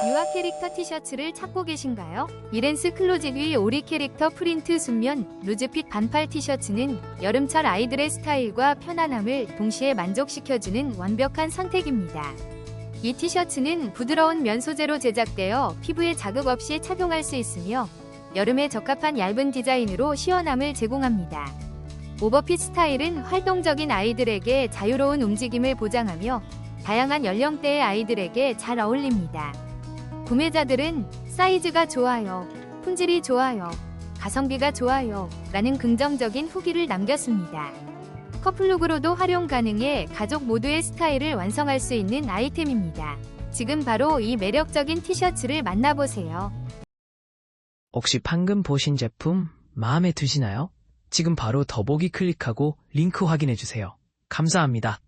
유아 캐릭터 티셔츠를 찾고 계신가요? 이렌스 클로젯 위 오리 캐릭터 프린트 순면 루즈핏 반팔 티셔츠는 여름철 아이들의 스타일과 편안함을 동시에 만족시켜주는 완벽한 선택입니다. 이 티셔츠는 부드러운 면 소재로 제작되어 피부에 자극 없이 착용할 수 있으며 여름에 적합한 얇은 디자인으로 시원함을 제공합니다. 오버핏 스타일은 활동적인 아이들에게 자유로운 움직임을 보장하며 다양한 연령대의 아이들에게 잘 어울립니다. 구매자들은 사이즈가 좋아요, 품질이 좋아요, 가성비가 좋아요 라는 긍정적인 후기를 남겼습니다. 커플룩으로도 활용 가능해 가족 모두의 스타일을 완성할 수 있는 아이템입니다. 지금 바로 이 매력적인 티셔츠를 만나보세요. 혹시 방금 보신 제품 마음에 드시나요? 지금 바로 더보기 클릭하고 링크 확인해주세요. 감사합니다.